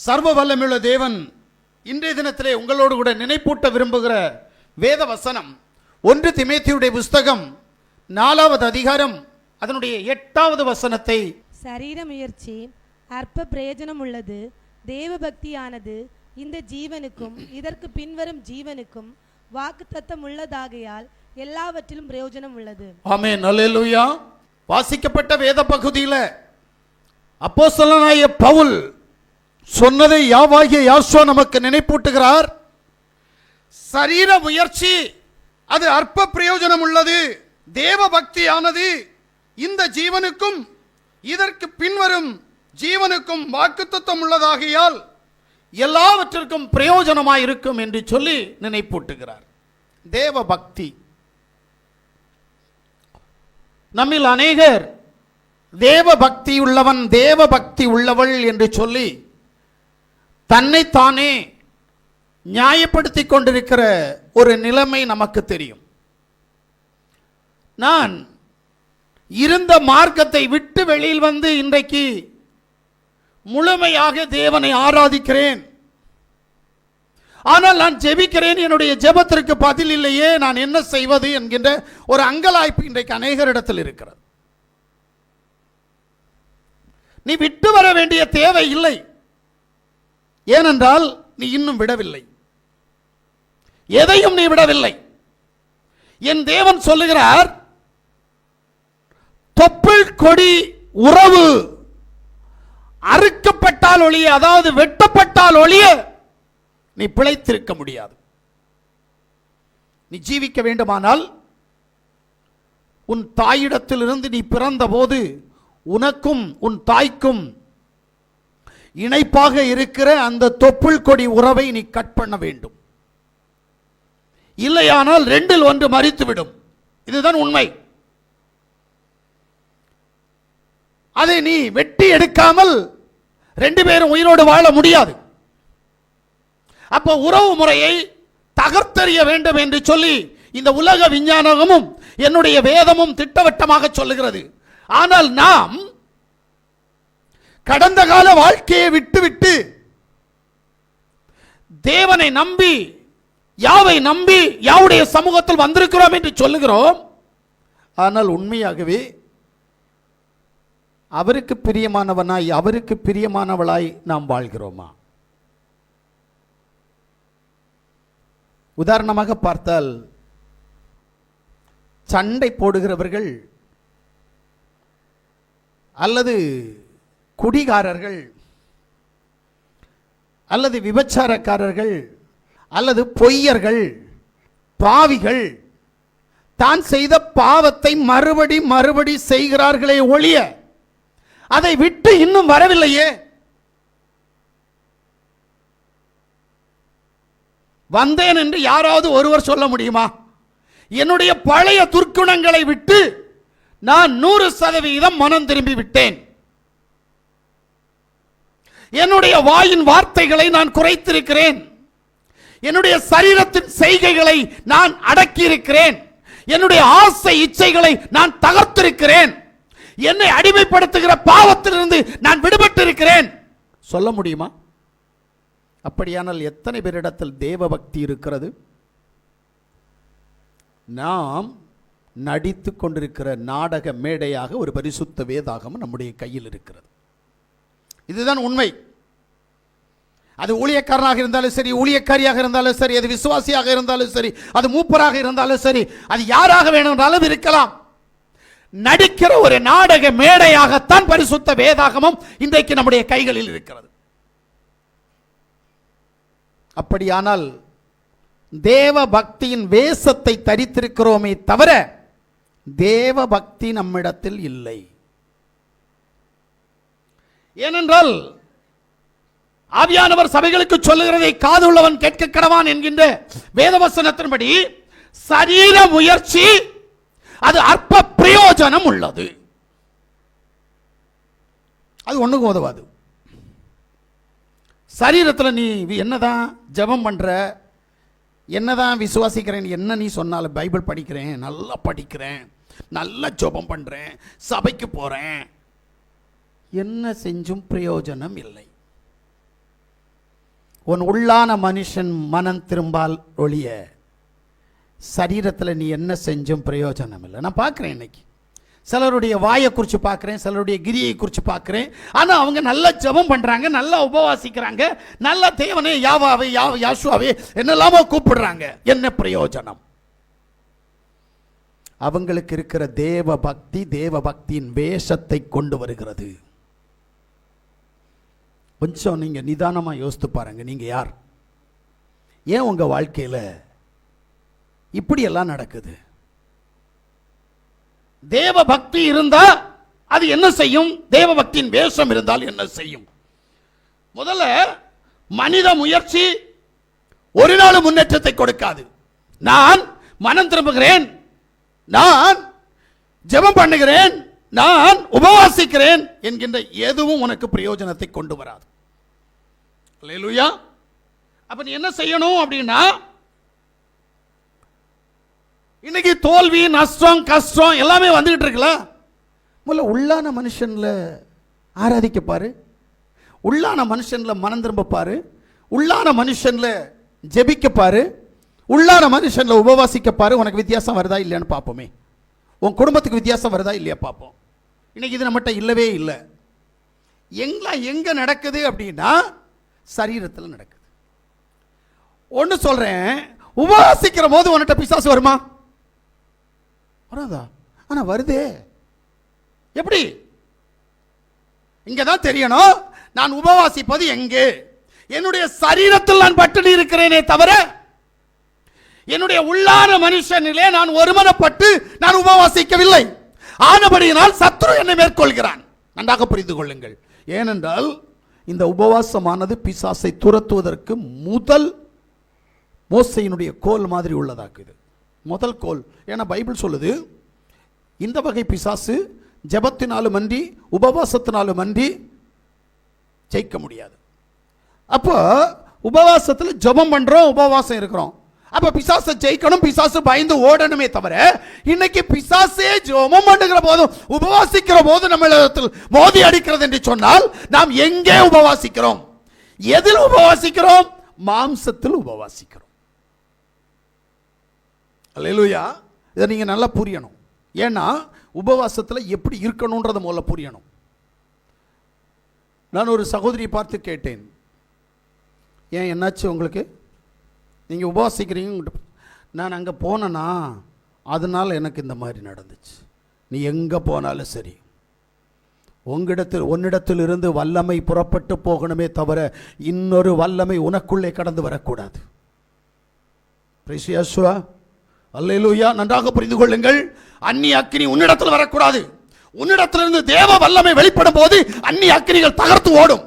சர்வ வல்லமையுள்ள தேவன் இன்றைய தினத்திலே உங்களோடு கூட நினைப்பூட்ட விரும்புகிற வேத வசனம் ஒன்று திமேத்தியுடைய புஸ்தகம் நாலாவது அதிகாரம் அதனுடைய எட்டாவது வசனத்தை. சரீர முயற்சி அற்ப பிரயோஜனம் உள்ளது தேவ பக்தியானது இந்த ஜீவனுக்கும் இதற்கு பின்வரும் ஜீவனுக்கும் வாக்குத்தத்தம் உள்ளதாகையால் எல்லாவற்றிலும் பிரயோஜனம் உள்ளது. ஆமென் அல்லேலூயா. வாசிக்கப்பட்ட வேத பகுதியில அப்போஸ்தலனாகிய பவுல் சொன்னதை யாவாகிய யாசோ நமக்கு நினைப்பூட்டுகிறார்? சரீர முயற்சி அது அற்ப பிரயோஜனம் உள்ளது தேவ பக்தியானது இந்த ஜீவனுக்கும் இதற்கு பின்வரும் ஜீவனுக்கும் வாக்குத்தத்தம் உள்ளதாகையால் எல்லாவற்றிற்கும் பிரயோஜனமாயிருக்கும் என்று சொல்லி நினைப்பூட்டுகிறார். தேவ பக்தி. நம்மில் அநேகர் தேவ பக்தி உள்ளவன் தேவ பக்தி உள்ளவள் என்று சொல்லி தன்னைத்தானே நியாயப்படுத்தி கொண்டிருக்கிற ஒரு நிலைமை நமக்கு தெரியும். நான் இருந்த மார்க்கத்தை விட்டு வெளியில் வந்து இன்றைக்கு முழுமையாக தேவனை ஆராதிக்கிறேன். ஆனால் நான் ஜெபிக்கிறேன் என்னுடைய ஜெபத்திற்கு பதில் இல்லையே நான் என்ன செய்வது என்கின்ற ஒரு அங்கலாய்ப்பு இன்றைக்கு அநேகரிடத்தில் இருக்கிறது. நீ விட்டு வர வேண்டிய தேவை இல்லை. ஏனென்றால் நீ இன்னும் விடவில்லை. எதையும் நீ விடவில்லை. என் தேவன் சொல்லுகிறார் தொப்புள் கொடி உறவு அறுக்கப்பட்டால் ஒழிய அதாவது வெட்டப்பட்டால் ஒழிய நீ பிழைத்திருக்க முடியாது. நீ ஜீவிக்க வேண்டுமானால் உன் தாயிடத்திலிருந்து நீ பிறந்தபோது உனக்கும் உன் தாய்க்கும் இணைப்பாக இருக்கிற அந்த தொப்புள் கொடி உறவை நீ கட் பண்ண வேண்டும். இல்லையானால் ரெண்டில் ஒன்று மறித்துவிடும். இதுதான் உண்மை. அதை நீ வெட்டி எடுக்காமல் ரெண்டு பேரும் உயிரோடு வாழ முடியாது. அப்போ உறவு முறையை தகர்த்தறிய வேண்டும் என்று சொல்லி இந்த உலக விஞ்ஞானமும் என்னுடைய வேதமும் திட்டவட்டமாக சொல்லுகிறது. ஆனால் நாம் கடந்த கால வாழ்க்கையை விட்டுவிட்டு தேவனை நம்பி யாவை நம்பி யாவுடைய சமூகத்தில் வந்திருக்கிறோம் என்று சொல்லுகிறோம். ஆனால் உண்மையாகவே அவருக்கு பிரியமானவனாய் அவருக்கு பிரியமானவளாய் நாம் வாழ்கிறோமா? உதாரணமாக பார்த்தால் சண்டை போடுகிறவர்கள் அல்லது குடிகாரர்கள் அல்லது விபச்சாரக்காரர்கள் அல்லது பொய்யர்கள் பாவிகள் தான் செய்த பாவத்தை மறுபடி மறுபடி செய்கிறார்களே ஒழிய அதை விட்டு இன்னும் வரவில்லையே. வந்தேன் என்று யாராவது ஒருவர் சொல்ல முடியுமா? என்னுடைய பழைய துர்க்குணங்களை விட்டு நான் நூறு சதவீதம் மனம் திரும்பி விட்டேன். என்னுடைய வாயின் வார்த்தைகளை நான் குறைத்திருக்கிறேன். என்னுடைய சரீரத்தின் செய்கைகளை நான் அடக்கியிருக்கிறேன். என்னுடைய ஆசை இச்சைகளை நான் தகர்த்திருக்கிறேன். என்னை அடிமைப்படுத்துகிற பாவத்திலிருந்து நான் விடுபட்டு இருக்கிறேன் சொல்ல முடியுமா? அப்படியானால் எத்தனை பேரிடத்தில் தேவ பக்தி இருக்கிறது? நாம் நடித்து கொண்டிருக்கிற நாடக மேடையாக ஒரு பரிசுத்த வேதாகம் நம்முடைய கையில் இருக்கிறது. இதுதான் உண்மை. அது ஊழியக்காரனாக இருந்தாலும் சரி ஊழியக்காரியாக இருந்தாலும் சரி அது விசுவாசியாக இருந்தாலும் சரி அது மூப்பராக இருந்தாலும் சரி அது யாராக வேணும்னாலும் இருக்கலாம். நடிக்கிற ஒரு நாடக மேடையாகத்தான் பரிசுத்த வேதாகமும் இன்றைக்கு நம்முடைய கைகளில் இருக்கிறது. அப்படியானால் தேவ பக்தியின் வேஷத்தை தரித்திருக்கிறோமே தவிர தேவ பக்தி நம்மிடத்தில் இல்லை. ஏனென்றால் ஆவியானவர் சபைகளுக்கு சொல்லுகிறதை காது உள்ளவன் கேட்க கடவான் என்கின்ற வேதவசனத்தின்படி சரீர முயற்சி அது அற்ப பிரயோஜனம் உள்ளது. அது ஒன்றுக்கும் உதவாது. சரீரத்தில் நீ என்னதான் ஜெபம் பண்ற என்னதான் விசுவாசிக்கிறேன் என்ன நீ சொன்னாலும் பைபிள் படிக்கிறேன் நல்லா படிக்கிறேன் நல்லா ஜெபம் பண்றேன் சபைக்கு போறேன் என்ன செஞ்சும் பிரயோஜனம் இல்லை. உன் உள்ளான மனுஷன் மனம் திரும்பால் ஒழிய சரீரத்தில் நீ என்ன செஞ்சும் பிரயோஜனம் இல்லை. நான் பார்க்குறேன் இன்னைக்கு. சிலருடைய வாயை குறித்து பார்க்குறேன் சிலருடைய கிரியை குறித்து பார்க்குறேன். ஆனால் அவங்க நல்லா ஜெபம் பண்ணுறாங்க நல்லா உபவாசிக்கிறாங்க நல்லா தேவனே யாவாவே யா யாசுவாவே என்னெல்லாமோ கூப்பிடுறாங்க. என்ன பிரயோஜனம்? அவங்களுக்கு இருக்கிற தேவ பக்தி தேவ பக்தியின் வேஷத்தை கொண்டு வருகிறது. கொஞ்சம் நீங்கள் நிதானமாக யோசித்து பாருங்க நீங்கள் யார்? ஏன் உங்கள் வாழ்க்கையில் இப்படியெல்லாம் நடக்குது? தேவ பக்தி இருந்தால் அது என்ன செய்யும்? தேவ பக்தியின் வேஷம் இருந்தால் என்ன செய்யும்? முதல்ல மனித முயற்சி ஒரு நாள் முன்னேற்றத்தை கொடுக்காது. நான் மனம் திரும்புகிறேன். நான் ஜெபம் பண்ணுகிறேன். நான் உபவாசிக்கிறேன் என்கின்ற எதுவும் உனக்கு பிரயோஜனத்தை கொண்டு வராது. அல்லேலூயா. அப்ப நீ என்ன செய்யணும் அப்படின்னா இன்னைக்கு தோல்வி நஷ்டம் கஷ்டம் எல்லாமே வந்துகிட்டு இருக்குல்ல? முதல்ல உள்ளான மனுஷன்ல ஆராதிக்க பாரு. உள்ளான மனுஷன்ல மனம் திரும்ப பாரு. உள்ளான மனுஷன்ல ஜெபிக்க பாரு. உள்ளான மனுஷன்ல உபவாசிக்க பாரு. உனக்கு வித்தியாசம் வருதா இல்லையான்னு பார்ப்போமே. உன் குடும்பத்துக்கு வித்தியாசம் வருதா இல்லையா பார்ப்போம். இன்றைக்கி இது நம்மகிட்ட இல்லவே இல்லை. எங்கெல்லாம் எங்கே நடக்குது அப்படின்னா சரீரத்தில் நடக்குது. ஒன்று சொல்கிறேன் உபாசிக்கிற போது உன்கிட்ட பிசாசு வருமா? வராதா? ஆனால் வருதே. எப்படி? இங்கே தான் தெரியணும் நான் உபவாசிப்பது எங்கே? என்னுடைய சரீரத்தில் நான் பட்டினி இருக்கிறேனே தவிர என்னுடைய உள்ளான மனுஷனிலே நான் ஒருமனப்பட்டு நான் உபவாசிக்கவில்லை. ஆனபடியினால் சத்ரு என்னை மேற்கொள்கிறான். நன்றாக புரிந்து கொள்ளுங்கள். ஏனென்றால் இந்த உபவாசமானது பிசாசை துரத்துவதற்கு முதல் மோசையினுடைய கோல் மாதிரி உள்ளதாக்குது. முதல் கோல் ஏன்னா பைபிள் சொல்லுது இந்த வகை பிசாசு ஜபத்தினாலும் அன்றி உபவாசத்தினாலும் அன்றி ஜெயிக்க முடியாது. அப்போ உபவாசத்தில் ஜெபம் பண்ணுறோம் உபவாசம் இருக்கிறோம். அப்ப பிசாசை ஜெயிக்கணும் பிசாசு பயந்து ஓடணுமே தவிர இன்னைக்கு பிசாசே ஜோமம் பண்ணுகிற போதும் உபவாசிக்கிற போது நம்மளிடத்தில் மோதி அடிக்கிறது என்று சொன்னால் நாம் எங்கே உபவாசிக்கிறோம்? எதில் உபவாசிக்கிறோம்? மாம்சத்தில் உபவாசிக்கிறோம். அல்லேலூயா. இதை நீங்க நல்லா புரியணும். ஏன்னா உபவாசத்தில் எப்படி இருக்கணுன்றத முதல்ல புரியணும். நான் ஒரு சகோதரியை பார்த்து கேட்டேன். ஏன் என்னாச்சு உங்களுக்கு? நீங்கள் உபவாசிக்கிறீங்க நான் அங்கே போனேனா அதனால் எனக்கு இந்த மாதிரி நடந்துச்சு. நீ எங்கே போனாலும் சரி. உங்கிடத்தில் உன்னிடத்தில் இருந்து வல்லமை புறப்பட்டு போகணுமே தவிர இன்னொரு வல்லமை உனக்குள்ளே கடந்து வரக்கூடாது. பிரிசியாசுவா அல்லேலூயா நன்றாக புரிந்து கொள்ளுங்கள். அந்நிய அக்கினி உன்னிடத்தில் வரக்கூடாது. உன்னிடத்திலிருந்து தேவ வல்லமை வெளிப்படும் போது அந்நிய அக்கினிகள் தகர்த்து ஓடும்.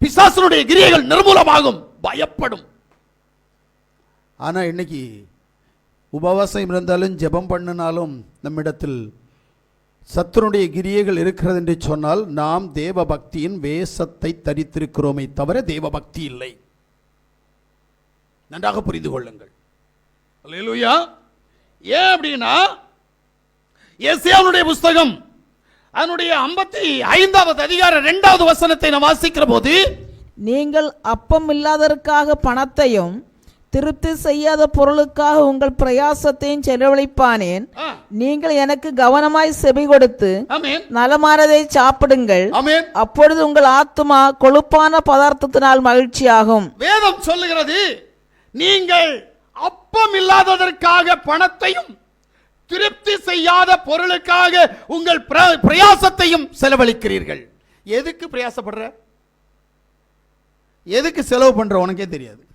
பிசாசனுடைய கிரியைகள் நிர்மூலமாகும். பயப்படும். ஆனால் இன்னைக்கு உபவாசம் இருந்தாலும் ஜெபம் பண்ணினாலும் நம்மிடத்தில் சத்துருடைய கிரியைகள் இருக்கிறது என்று சொன்னால் நாம் தேவ பக்தியின் வேஷத்தை தரித்திருக்கிறோமே தவிர தேவ பக்தி இல்லை. நன்றாக புரிந்து கொள்ளுங்கள். அல்லேலூயா. ஏன் அப்படின்னா எஸ்யாவுடைய புஸ்தகம் அதனுடைய ஐம்பத்தி ஐந்தாவது அதிகாரம் இரண்டாவது வசனத்தை நான் வாசிக்கிற போது நீங்கள் அப்பம் இல்லாததற்காக பணத்தையும் திருப்தி செய்யாத பொருளுக்காக உங்கள் பிரயாசத்தையும் செலவழிப்பானேன். நீங்கள் எனக்கு கவனமாய் செவி கொடுத்து நலமானதை சாப்பிடுங்கள். அப்பொழுது உங்கள் ஆத்துமா கொழுப்பான பதார்த்தத்தினால் மகிழ்ச்சியாகும். வேதம் சொல்லுகிறது நீங்கள் அப்பம் இல்லாததற்காக பணத்தையும் திருப்தி செய்யாத பொருளுக்காக உங்கள் பிர- பிரயாசத்தையும் செலவழிக்கிறீர்கள். எதுக்கு பிரயாசப்படுற? எதுக்கு செலவு பண்ற? உனக்கே தெரியாது.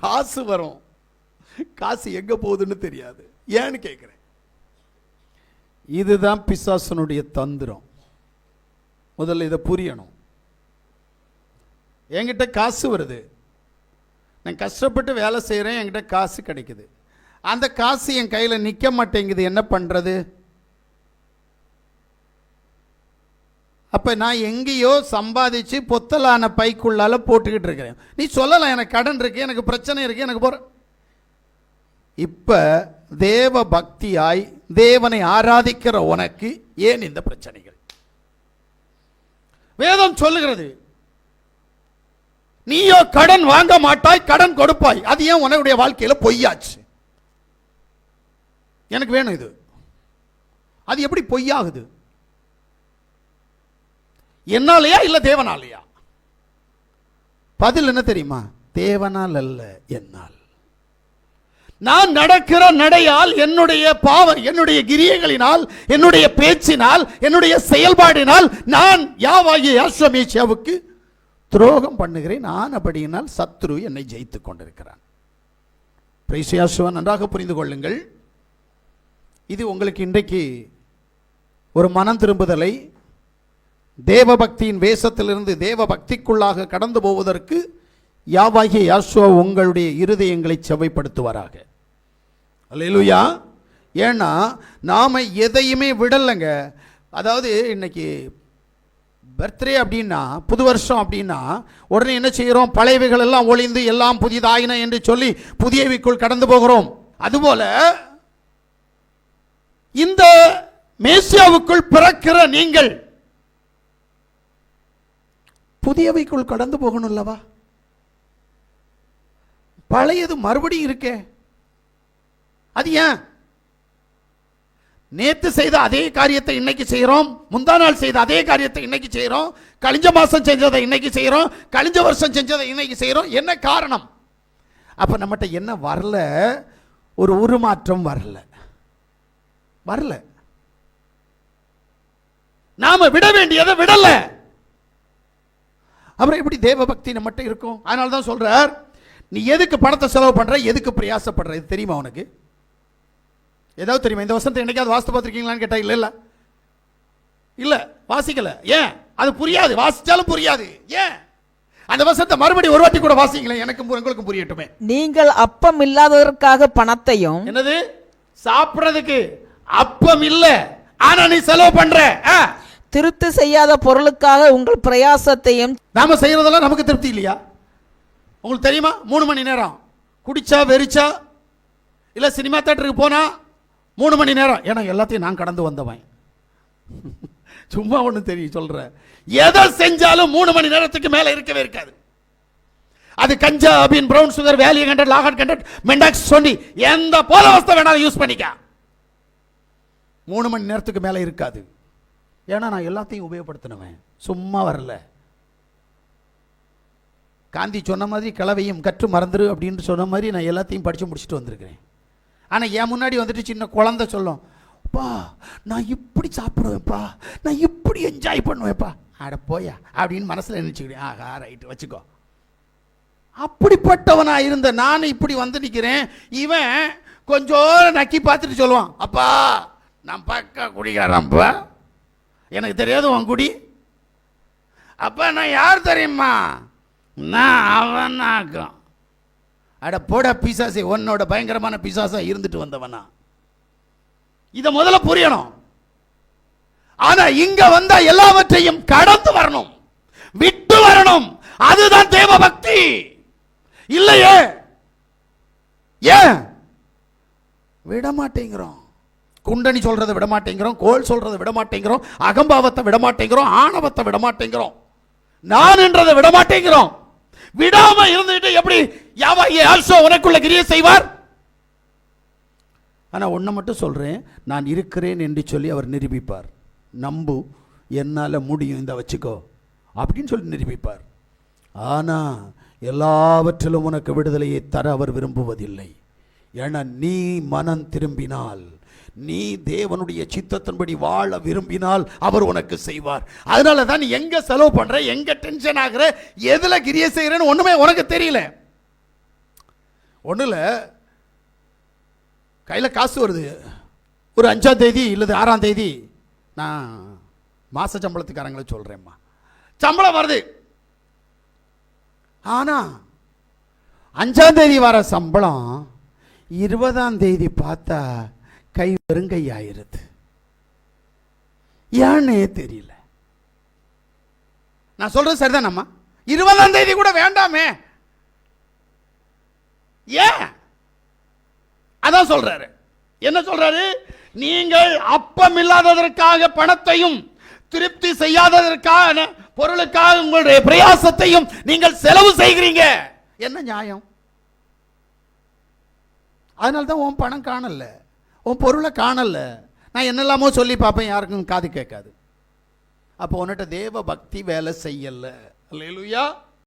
காசு வரும். காசு எங்க போகுதுன்னு தெரியாது. ஏன்னு கேட்குறேன் இதுதான் பிசாசனுடைய தந்திரம். முதல்ல இதை புரியணும். என்கிட்ட காசு வருது. நான் கஷ்டப்பட்டு வேலை செய்கிறேன் என்கிட்ட காசு கிடைக்குது. அந்த காசு என் கையில் நிற்க மாட்டேங்குது. என்ன பண்ணுறது அப்போ நான் எங்கேயோ சம்பாதிச்சு பொத்தலான பைக்குள்ளால போட்டுக்கிட்டு இருக்கிறேன். நீ சொல்லலாம் எனக்கு கடன் இருக்குது எனக்கு பிரச்சனை இருக்குது எனக்கு போகிற இப்போ தேவ பக்தியாய் தேவனை ஆராதிக்கிற உனக்கு ஏன் இந்த பிரச்சனைகள்? வேதம் சொல்லுகிறது நீயோ கடன் வாங்க மாட்டாய் கடன் கொடுப்பாய். அது ஏன் உன்னுடைய வாழ்க்கையில் பொய்யாச்சு? எனக்கு வேணும் இது. அது எப்படி பொய்யாகுது? என்னாலயா இல்ல தேவனாலயா? பதில் என்ன தெரியுமா? தேவனால் அல்ல என்னால். நான் நடக்கிற நடையால் என்னுடைய பாவம் என்னுடைய கிரியைகளினால் என்னுடைய பேச்சினால் என்னுடைய செயல்பாடினால் நான் யாவாகிய யாஸ்வமேசியாவுக்கு துரோகம் பண்ணுகிறேன். நான் அப்படியினால் சத்ரு என்னை ஜெயித்துக் கொண்டிருக்கிறான். பிரைசியாசுவன் நன்றாக புரிந்து கொள்ளுங்கள். இது உங்களுக்கு இன்றைக்கு ஒரு மனம் திரும்புதலை தேவபக்தியின் வேஷத்திலிருந்து தேவ பக்திக்குள்ளாக கடந்து போவதற்கு யாவாகிய யாசுவா உங்களுடைய இருதயங்களை செவ்வைப்படுத்துவாராக. அல்லேலூயா. ஏன்னா நாம் எதையுமே விடலைங்க. அதாவது இன்னைக்கு பர்த்டே அப்படின்னா புது வருஷம் அப்படின்னா உடனே என்ன செய்கிறோம் பழையவைகள் எல்லாம் ஒளிந்து எல்லாம் புதிதாயின என்று சொல்லி புதியவைக்குள் கடந்து போகிறோம். அதுபோல இந்த மேசியாவுக்குள் பிறக்கிற நீங்கள் புதியவைக்குள் கடந்து போகணும் அல்லவா? பழையது மறுபடியும் இருக்கே. அது ஏன்? நேத்து செய்த அதே காரியத்தை இன்னைக்கு செய்கிறோம் முந்தா நாள் செய்த அதே காரியத்தை இன்னைக்கு செய்கிறோம் கழிஞ்ச மாதம் செஞ்சதை இன்னைக்கு செய்கிறோம் கழிஞ்ச வருஷம் செஞ்சதை இன்னைக்கு செய்கிறோம் என்ன காரணம்? அப்போ நம்மகிட்ட என்ன வரல? ஒரு உருமாற்றம் வரல. வரல. நாம விட வேண்டியதை விடலை. அப்புறம் எப்படி தேவ பக்தி நம்மகிட்ட இருக்கும்? அதனால தான் சொல்றார் நீ எதுக்கு பணத்தை செலவு பண்ற? எதுக்கு பிரயாசப்படுற? இது தெரியுமா உனக்கு? ஏதாவது தெரியுமா? இந்த வசனத்தை என்னைக்காவது வாசித்து பார்த்துருக்கீங்களான்னு கேட்டா இல்ல இல்ல. இல்ல வாசிக்கல. ஏன்? அது புரியாது. வாசிச்சாலும் புரியாது. ஏன்? அந்த வசனத்தை மறுபடியும் ஒரு வாட்டி கூட வாசிங்களேன் எனக்கும் உங்களுக்கும் புரியட்டுமே. நீங்கள் அப்பம் இல்லாததற்காக பணத்தையும் என்னது? சாப்பிடுறதுக்கு அப்பம் இல்ல. ஆனா நீ செலவு பண்ற. ஆ? திருப்தி செய்யாத பொருளுக்காக உங்கள் பிரயாசத்தையும் நாம செய்யறதெல்லாம் நமக்கு திருப்தி இல்லையா? உங்களுக்கு தெரியுமா? மூணு மணி நேரம். குடிச்சா வெறிச்சா இல்ல சினிமா தேட்டருக்கு போனா மூணு மணி நேரம். ஏன்னா எல்லாத்தையும் நான் கடந்து வந்தவன். சும்மா ஒண்ணு தெரியும் சொல்கிறேன் எதை செஞ்சாலும் மூணு மணி நேரத்துக்கு மேல இருக்கவே இருக்காது. அது கஞ்சா அபின் ப்ரௌன் சுகர் வேலிய கண்டட் லாகட் கண்டட் மெண்டாக்ஸ் சொல்லி எந்த போல வஸ்தை வேணாலும் யூஸ் பண்ணிக்க மூணு மணி நேரத்துக்கு மேலே இருக்காது. ஏன்னா நான் எல்லாத்தையும் உபயோகப்படுத்தினவன். சும்மா வரல. காந்தி சொன்ன மாதிரி கிளவையும் கற்று மறந்துரு அப்படின்னு சொன்ன மாதிரி நான் எல்லாத்தையும் படித்து முடிச்சுட்டு வந்திருக்கிறேன். ஆனால் என் முன்னாடி வந்துட்டு சின்ன குழந்த சொல்லும் அப்பா நான் இப்படி சாப்பிடுவேன்ப்பா. நான் இப்படி என்ஜாய் பண்ணுவேன்ப்பா. அட போயா அப்படின்னு மனசில் நினச்சிக்கிறேன் ஆஹா ரைட்டு வச்சுக்கோ. அப்படிப்பட்டவனாக இருந்த நான் இப்படி வந்து நிற்கிறேன் இவன் கொஞ்சம் நக்கி பார்த்துட்டு சொல்லுவான் அப்பா நான் பக்கா குடிக்கிறேன்ப்பா எனக்கு தெரியாது உன் குடி. அப்போ நான் யார் தெரியுமா? நான் அவனாக்கும். அட போட பிசாசி உன்னோட பயங்கரமான பிசாசாக இருந்துட்டு வந்தவனா. இதை முதல்ல புரியணும். ஆனால் இங்கே வந்தால் எல்லாவற்றையும் கடந்து வரணும். விட்டு வரணும். அதுதான் தேவ பக்தி இல்லையே? ஏன்? விட மாட்டேங்கிறோம் குண்டனி சொல்கிறத விட மாட்டேங்கிறோம் கோல் சொல்கிறத விட மாட்டேங்கிறோம் அகம்பாவத்தை விட மாட்டேங்கிறோம் ஆணவத்தை விட மாட்டேங்கிறோம். நான் என்றதை விட மாட்டேங்கிறோம். விடாம இருந்துட்டு எப்படி யாவாகிய ஆல்சோ உனக்குள்ள கிரிய செய்வார்? ஆனால் ஒன்றை மட்டும் சொல்கிறேன் நான் இருக்கிறேன் என்று சொல்லி அவர் நிரூபிப்பார். நம்பு என்னால் முடியும் இந்த வச்சுக்கோ அப்படின்னு சொல்லி நிரூபிப்பார். ஆனால் எல்லாவற்றிலும் உனக்கு விடுதலையை தர அவர் விரும்புவதில்லை. என நீ மனம் திரும்பினால் நீ தேவனுடைய சித்தத்தின்படி வாழ விரும்பினால் அவர் உனக்கு செய்வார். அதனால தான் நீ எங்கே செலவு பண்ணுற எங்கே டென்ஷன் ஆகுற எதில் கிரிய செய்கிறேன்னு ஒன்றுமே உனக்கு தெரியல. இல்லை கையில் காசு வருது. ஒரு அஞ்சாம் தேதி இல்லது ஆறாம் தேதி நான் மாச சம்பளத்துக்காரங்களை சொல்கிறேம்மா சம்பளம் வருது. ஆனா அஞ்சாம் தேதி வர சம்பளம் இருபதாம் தேதி பார்த்தா கை வெறுங்கை ஏன்னே தெரியல. நான் சொல்றது சரிதானம்மா? இருபதாம் தேதி கூட வேண்டாமே. ஏன்? அதான் சொல்றாரு. என்ன சொல்றாரு? நீங்கள் அப்பம் இல்லாததற்காக பணத்தையும் திருப்தி செய்யாததற்காக பொருளுக்காக உங்களுடைய பிரயாசத்தையும் நீங்கள் செலவு செய்கிறீங்க. என்ன நியாயம்? அதனால தான் உன் பணம் காணல. உன் பொருளை காணல. நான் என்னெல்லாமோ சொல்லி பார்ப்பேன் யாருக்கும் காது கேட்காது. அப்போ உன்கிட்ட தேவ பக்தி வேலை செய்யலை. இல்லையா